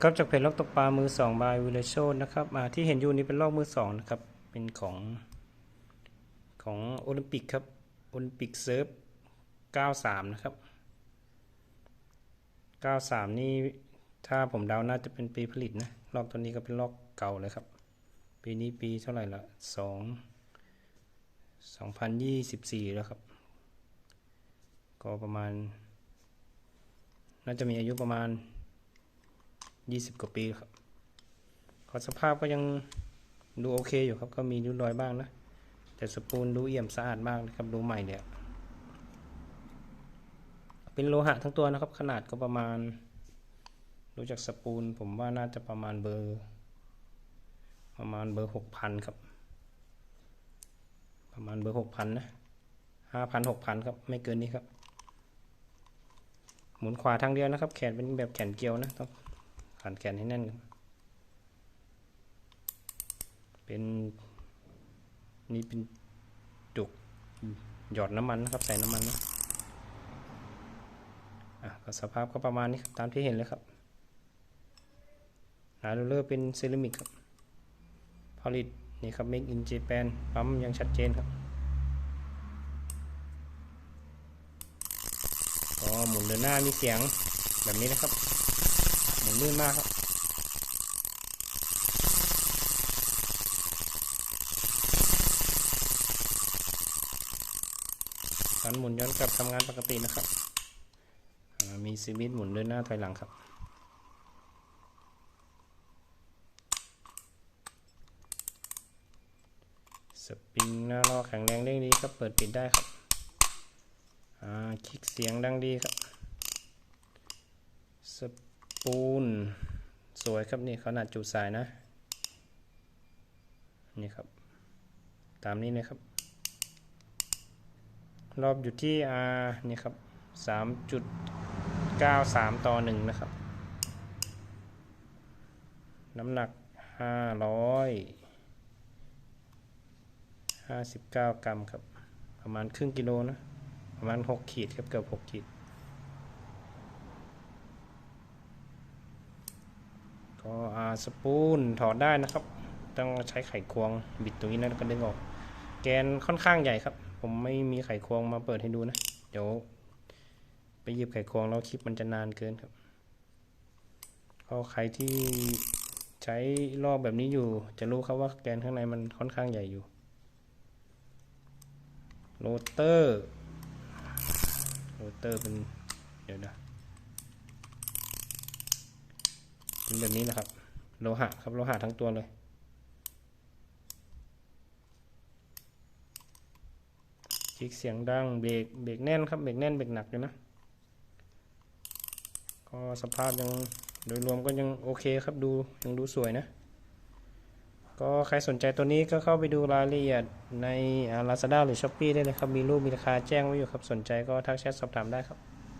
ครับจากเพจลอกตกปลามือสองบายวิลโชนะครับอ่าที่เห็นอยู่นี้เป็นลอกมือสองนะครับ เป็นของของโอลิมปิกครับโอลิมปิกเซิร์ฟ93 นะครับ 93 นี่ถ้าผมเดาน่าจะเป็นปีผลิตนะลอกตัวนี้ก็เป็นลอกเก่าเลยครับ ปีนี้ปีเท่าไหร่ละ2 2024 แล้วครับ ก็ประมาณ น่าจะมีอายุประมาณ 20 กว่าปีครับขอสภาพก็ยังดูโอเคอยู่ครับ ก็มีริ้วรอยบ้างนะ แต่สปูนดูเอี่ยมสะอาดมากนะครับ ดูใหม่เนี่ยเป็นโลหะทั้งตัวนะครับ ขนาดก็ประมาณดูจากสปูน ผมว่าน่าจะประมาณเบอร์ ประมาณเบอร์หกพันครับ ประมาณเบอร์หกพันนะห้าพันหกพันครับ ไม่เกินนี้ครับ หมุนขวาทางเดียวนะครับ แขนเป็นแบบแขนเกลียวนะต้อง ขันแขนให้แน่น เป็นนี่เป็นจุกหยอดน้ำมันนะครับ ใส่น้ำมันนะอะก็สภาพก็ประมาณนี้ครับตามที่เห็นเลยครับหนาโรลเลอร์เป็นเซรามิกครับ ผลิตนี่ครับ Make in Japan ปั๊มยังชัดเจนครับก็หมุนเดินหน้ามีเสียงแบบนี้นะครับ มุนลื่นมากครับการหมุนย้อนกลับทำงานปกตินะครับอ่ามีสวิตช์หมุนเดินหน้าถอยหลังครับ สปริงหน้าล้อแข็งแรงเร่งดีครับ เปิดปิดได้ครับอ่าคลิกเสียงดังดีครับส ปูน สวยครับนี่ขนาดจุสายนะ นี่ครับ ตามนี้เลยครับ รอบอยู่ที่อานี่ครับสามจุดเก้าสามต่อหนึ่งนะครับ น้ำหนักห้าร้อยห้าสิบเก้ากรัมครับ ประมาณครึ่งกิโลนะ ประมาณหกขีดครับ เกือบหกขีด ก็อ่า สปูนถอดได้นะครับ ต้องใช้ไขควงบิดตรงนี้นะก็ดึงออก แกนค่อนข้างใหญ่ครับ ผมไม่มีไขควงมาเปิดให้ดูนะ เดี๋ยว ไปหยิบไขควงแล้วคลิปมันจะนานเกินครับก็ใครที่ใช้ลอกแบบนี้อยู่ จะรู้ครับว่าแกนข้างในมันค่อนข้างใหญ่อยู่โรเตอร์โรเตอร์เป็นเดี๋ยวนะเป็นแบบนี้นะครับ โลหะครับโลหะทั้งตัวเลย คลิกเสียงดังเบรกเบรกแน่นครับเบรกแน่นเบรกหนักเลยนะ ก็สภาพยังโดยรวมก็ยังโอเคครับดูยังดูสวยนะ ก็ใครสนใจตัวนี้ก็เข้าไปดูรายละเอียดใน Lazada หรือ Shopee ได้เลยครับ มีรูปมีราคาแจ้งไว้อยู่ครับ สนใจก็ทักแชทสอบถามได้ครับ